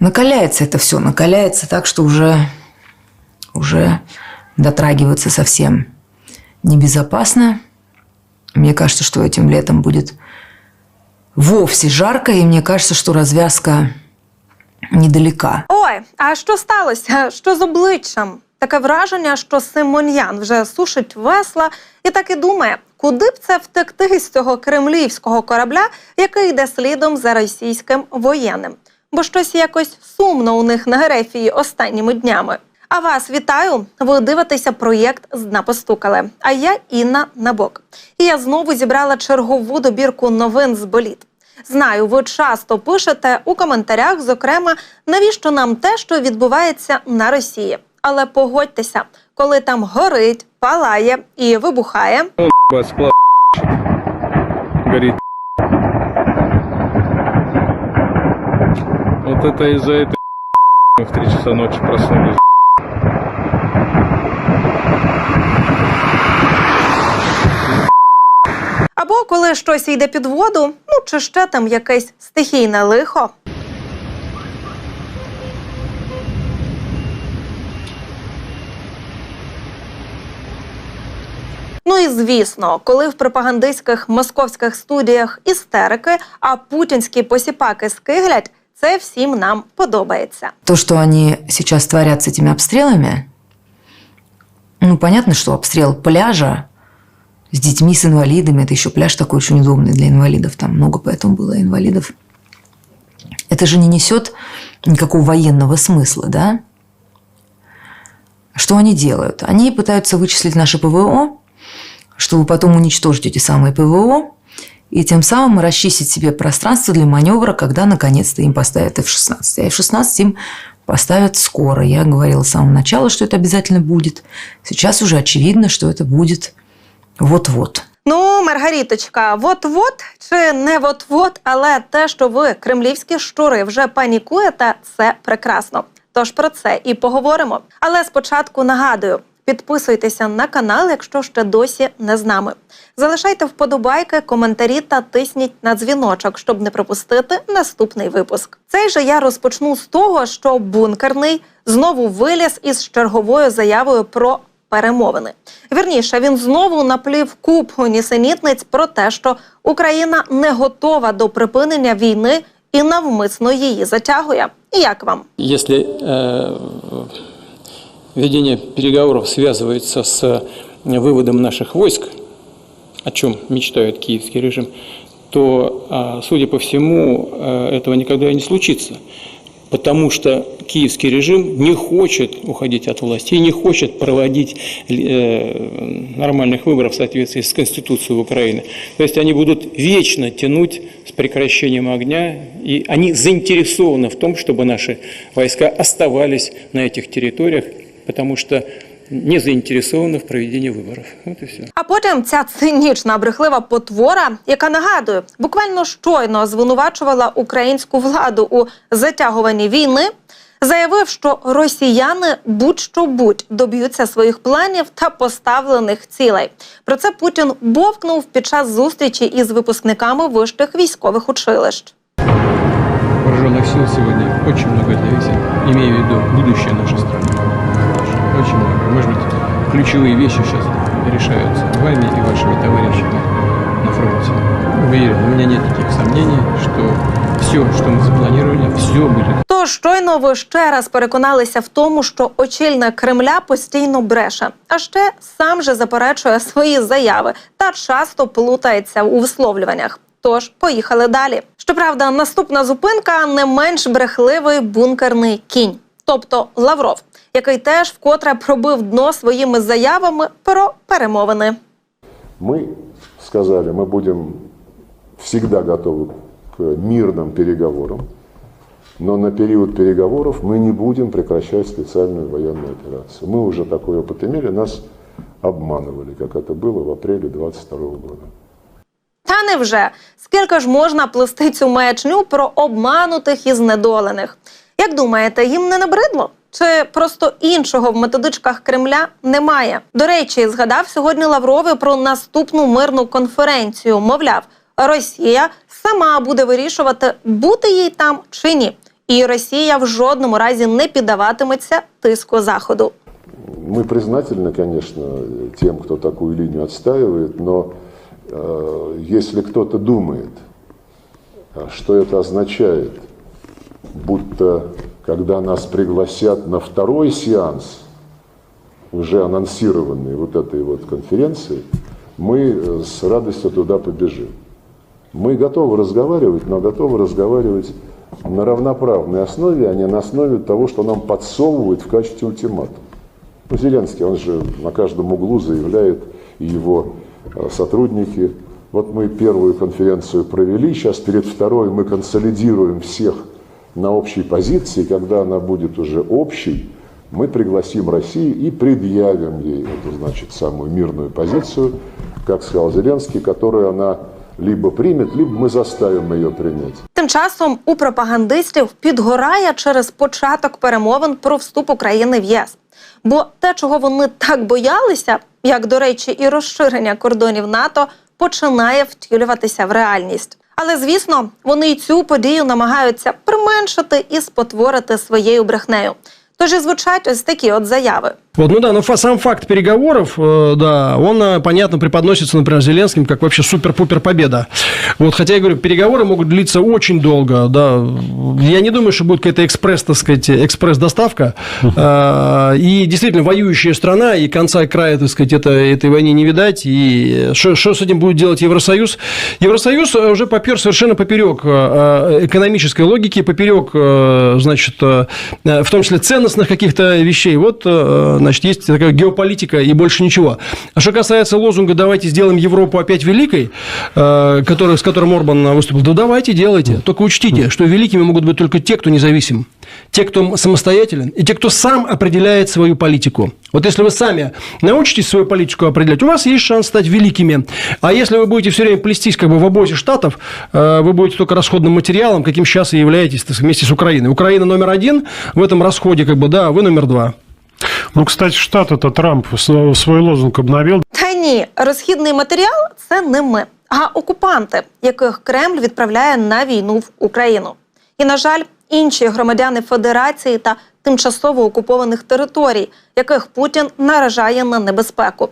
накаляется это все, накаляется так, что уже, уже дотрагиваться совсем небезопасно. Мне кажется, что этим летом будет вовсе жарко, и мне кажется, что развязка недалека. Ой, а що сталося? Що з обличчям? Таке враження, що Симоньян вже сушить весла і так і думає, куди б це втекти з цього кремлівського корабля, який йде слідом за російським воєнним. Бо щось якось сумно у них на Герефії останніми днями. А вас вітаю! Ви дивитеся проєкт «Зна постукали. А я Інна Набок. І я знову зібрала чергову добірку новин з боліт. Знаю, ви часто пишете у коментарях, зокрема, навіщо нам те, що відбувається на Росії. Але погодьтеся, коли там горить, палає і вибухає, Вас Вот это из-за этой мы в 3 часа ночи проснулись. або коли щось йде під воду, ну чи ще там якесь стихійне лихо. Ну і звісно, коли в пропагандистських московських студіях істерики, а путінські посіпаки скиглять, це всім нам подобається. То, что они сейчас творят с этими обстрелами, ну, понятно, что обстрел пляжа с детьми, с инвалидами, это еще пляж такой очень удобный для инвалидов, там много поэтому было инвалидов. Это же не несет никакого военного смысла, да? Что они делают? Они пытаются вычислить наше ПВО, чтобы потом уничтожить эти самые ПВО, и тем самым расчистить себе пространство для маневра, когда наконец-то им поставят F-16. А F-16 им поставят скоро. Я говорила с самого начала, что это обязательно будет. Сейчас уже очевидно, что это будет вот-вот. Ну, Маргаріточка, вот-вот чи не вот-вот, але те, що ви, кремлівські щури, вже панікуєте, це прекрасно. Тож про це і поговоримо. Але спочатку нагадую. Підписуйтеся на канал, якщо ще досі не з нами. Залишайте вподобайки, коментарі та тисніть на дзвіночок, щоб не пропустити наступний випуск. Цей же я розпочну з того, що бункерний знову виліз із черговою заявою про перемовини. Вірніше, він знову наплів купу нісенітниць про те, що Україна не готова до припинення війни і навмисно її затягує. Як вам? Если э, ведение переговоров связывается с выводом наших войск, о чем мечтает киевский режим, то, а, судя по всему, э, этого никогда и не случится. Потому что киевский режим не хочет уходить от власти и не хочет проводить э, нормальных выборов в соответствии с Конституцией Украины. То есть они будут вечно тянуть с прекращением огня, и они заинтересованы в том, чтобы наши войска оставались на этих территориях, потому что не заинтересованы в проведении выборов. Вот и все. А потім ця цинічна брехлива потвора, яка нагадую, буквально щойно звинувачувала українську владу у затягуванні війни, заявив, що росіяни будь-що будь доб'ються своїх планів та поставлених цілей. Про це Путін бовкнув під час зустрічі із випускниками вищих військових училищ. Вооруженных сил сегодня очень много для весен, имея в виду будущее нашей страны. Очень много. Может быть, ключевые вещи сейчас решаются вами и вашими товарищами на фронте. Уверен, у меня нет никаких сомнений, что все, что мы запланировали, все будет Тож щойно ви ще раз переконалися в тому, що очільник Кремля постійно бреше, а ще сам же заперечує свої заяви та часто плутається у висловлюваннях. Тож поїхали далі. Щоправда, наступна зупинка не менш брехливий бункерний кінь, тобто Лавров, який теж вкотре пробив дно своїми заявами про перемовини. Мы сказали, мы будем всегда готовы к мирным переговорам, но на период переговоров мы не будем прекращать специальную военную операцию. Мы уже такой опыт имели, нас обманывали, как это было в апреле 22 года. Та невже скільки ж можна плести цю маячню про обманутих і знедолених? Як думаєте, їм не набридло? Чи просто іншого в методичках Кремля немає? До речі, згадав сьогодні Лавровий про наступну мирну конференцію. Мовляв, Росія сама буде вирішувати, бути їй там чи ні. І Росія в жодному разі не піддаватиметься тиску заходу. Мы признательны, конечно, тем, кто такую линию отстаивает, но э, если кто-то думает, а, что это означает, будто Когда нас пригласят на второй сеанс, уже анонсированный вот этой вот конференции, мы э, с радостью туда побежим. Мы готовы разговаривать, но готовы разговаривать на равноправной основе, а не на основе того, что нам подсовывают в качестве ультиматума. Ну, Зеленский, он же на каждом углу заявляет, и его э, сотрудники. Вот мы первую конференцию провели, сейчас перед второй мы консолидируем всех на общей позиции. Когда она будет уже общей, мы пригласим Россию и предъявим ей эту, значит, самую мирную позицию, как сказал Зеленский, которую она либо примет, либо мы заставим ее принять. Тим часом у пропагандистів підгорає через початок перемовин про вступ України в ЄС. Бо те, чого вони так боялися, як до речі, і розширення кордонів НАТО, починає втілюватися в реальність. Але звісно, вони й цю подію намагаються применшити і спотворити своєю брехнею. Тож і звучать ось такі от заяви. Вот, ну да, но сам факт переговоров, э, да, он, э, понятно, преподносится, например, Зеленским как вообще супер-пупер победа. Вот, хотя, я говорю, переговоры могут длиться очень долго, да. Я не думаю, что будет какая-то экспресс, так сказать, экспресс-доставка. Э, И действительно, воюющая страна, и конца и края, так сказать, это, этой войне не видать. И что, что с этим будет делать Евросоюз? Евросоюз уже попер совершенно поперек экономической логики, поперек, значит, в том числе ценностных каких-то вещей. Вот, значит, есть такая геополитика и больше ничего. А что касается лозунга «давайте сделаем Европу опять великой», э, который, с которым Орбан выступил, да давайте, делайте. Только учтите, что великими могут быть только те, кто независим, те, кто самостоятелен, и те, кто сам определяет свою политику. Вот если вы сами научитесь свою политику определять, у вас есть шанс стать великими. А если вы будете все время плестись как бы в обозе штатов, э, вы будете только расходным материалом, каким сейчас и являетесь вместе с Украиной. Украина номер один в этом расходе, как бы, да, вы номер два. Ну, кстати, штат это Трамп свой лозунг обновил. Та ні, розхідний матеріал це не ми, а окупанти, яких Кремль відправляє на війну в Україну. І, на жаль, інші громадяни Федерації та тимчасово окупованих територій, яких Путін наражає на небезпеку.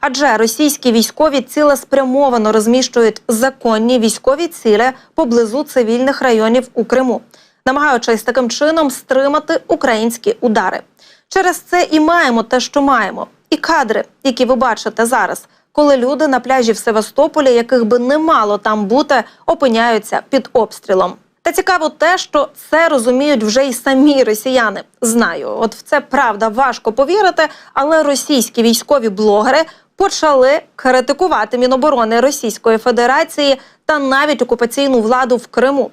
Адже російські військові цілеспрямовано розміщують законні військові цілі поблизу цивільних районів у Криму, намагаючись таким чином стримати українські удари. Через це і маємо те, що маємо, і кадри, які ви бачите зараз, коли люди на пляжі в Севастополі, яких би не мало там бути, опиняються під обстрілом. Та цікаво те, що це розуміють вже й самі росіяни. Знаю, от в це правда важко повірити, але російські військові блогери почали критикувати Міноборони Російської Федерації та навіть окупаційну владу в Криму.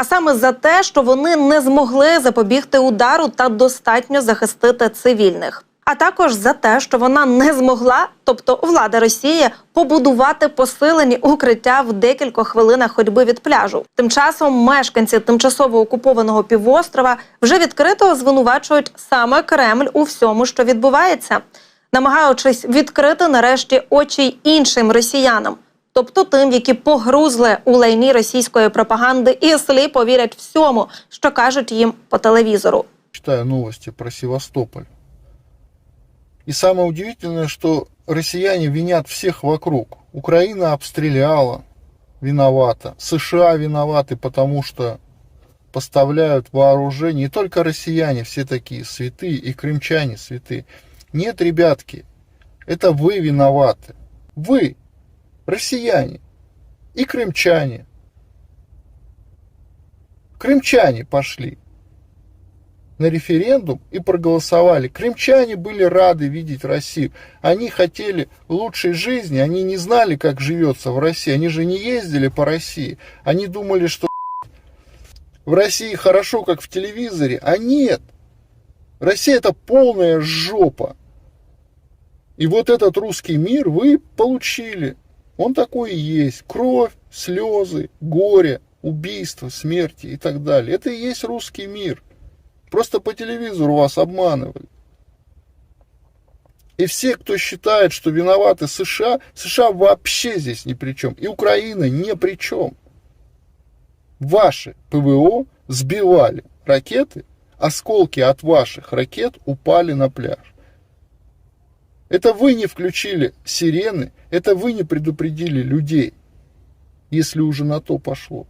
А саме за те, що вони не змогли запобігти удару та достатньо захистити цивільних. А також за те, що вона не змогла, тобто влада Росії, побудувати посилені укриття в декілька хвилинах ходьби від пляжу. Тим часом мешканці тимчасово окупованого півострова вже відкрито звинувачують саме Кремль у всьому, що відбувається, намагаючись відкрити нарешті очі іншим росіянам, тобто тим, які погрузли у лайні російської пропаганди і сліпо вірять всьому, що кажуть їм по телевізору. читаю новости про Севастополь. И самое удивительное, что россияне винят всех вокруг. Украина обстреляла, виновата. США виноваты, потому что поставляют вооружение. Не только россияне все такие святые, и крымчане святые. Нет, ребятки, это вы виноваты. Вы, россияне и крымчане. Крымчане пошли на референдум и проголосовали. Крымчане были рады видеть Россию. Они хотели лучшей жизни, они не знали, как живется в России. Они же не ездили по России. Они думали, что в России хорошо, как в телевизоре. А нет. Россия это полная жопа. И вот этот русский мир вы получили. Он такой и есть. Кровь, слезы, горе, убийство, смерти и так далее. Это и есть русский мир. Просто по телевизору вас обманывали. И все, кто считает, что виноваты США, США вообще здесь ни при чем. И Украина ни при чем. Ваши ПВО сбивали ракеты, осколки от ваших ракет упали на пляж. Это вы не включили сирены, это вы не предупредили людей, если уже на то пошло.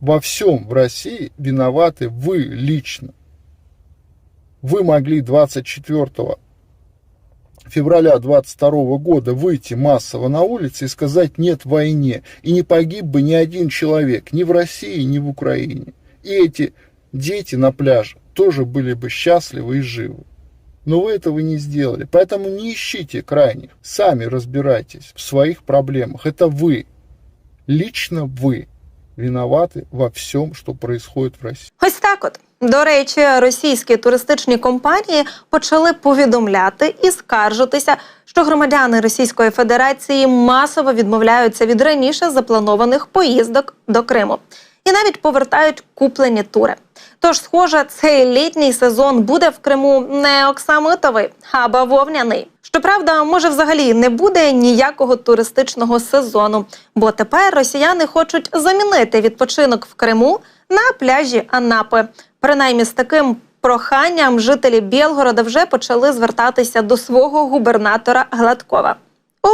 Во всем в России виноваты вы лично. Вы могли 24 февраля 22 года выйти массово на улицы и сказать «нет войне», и не погиб бы ни один человек ни в России, ни в Украине. И эти дети на пляже тоже были бы счастливы и живы. Но вы этого не сделали. Поэтому не ищите крайних. Сами разбирайтесь в своих проблемах. Это вы, лично вы, виноваты во всем, что происходит в России. Ось так от. До речі, російські туристичні компанії почали повідомляти і скаржитися, що громадяни Російської Федерації масово відмовляються від раніше запланованих поїздок до Криму і навіть повертають куплені тури. Тож, схоже, цей літній сезон буде в Криму не оксамитовий, а бавовняний. Щоправда, може, взагалі не буде ніякого туристичного сезону, бо тепер росіяни хочуть замінити відпочинок в Криму на пляжі Анапи. Принаймні з таким проханням жителі Білгорода вже почали звертатися до свого губернатора Гладкова.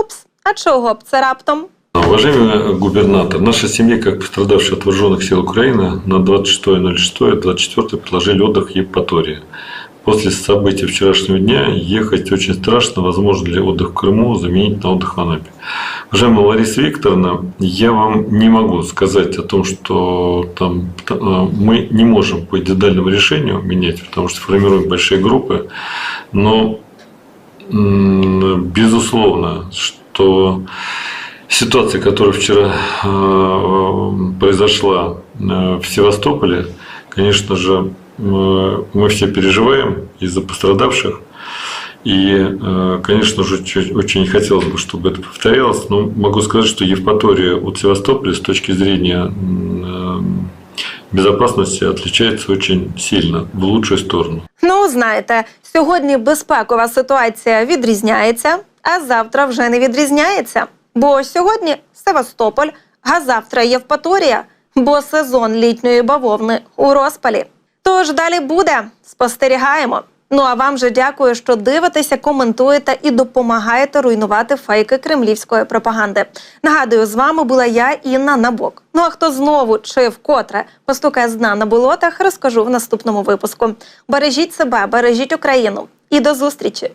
Упс, а чого б це раптом? Уважаемый губернатор, наша семья, как пострадавшая от вооруженных сил Украины, на 26.06.24 предложили отдых в Евпатории. После событий вчерашнего дня ехать очень страшно, возможно ли отдых в Крыму заменить на отдых в Анапе. Уважаемая Лариса Викторовна, я вам не могу сказать о том, что там, э, мы не можем по индивидуальному решению менять, потому что формируем большие группы, но безусловно, что ситуация, которая вчера э, произошла э, в Севастополе, конечно же, э, мы все переживаем из-за пострадавших. И, э, конечно же, чуть- очень хотелось бы, чтобы это повторялось. Но могу сказать, что Евпатория от Севастополя с точки зрения м, э, безопасности отличается очень сильно в лучшую сторону. Ну, знаєте, сьогодні безпекова ситуація відрізняється, а завтра вже не відрізняється. Бо сьогодні Севастополь, а завтра Євпаторія, бо сезон літньої бавовни у розпалі. Тож далі буде. Спостерігаємо. Ну а вам же дякую, що дивитеся, коментуєте і допомагаєте руйнувати фейки кремлівської пропаганди. Нагадую, з вами була я, Інна Набок. Ну а хто знову чи вкотре постукає з дна на болотах, розкажу в наступному випуску. Бережіть себе, бережіть Україну і до зустрічі!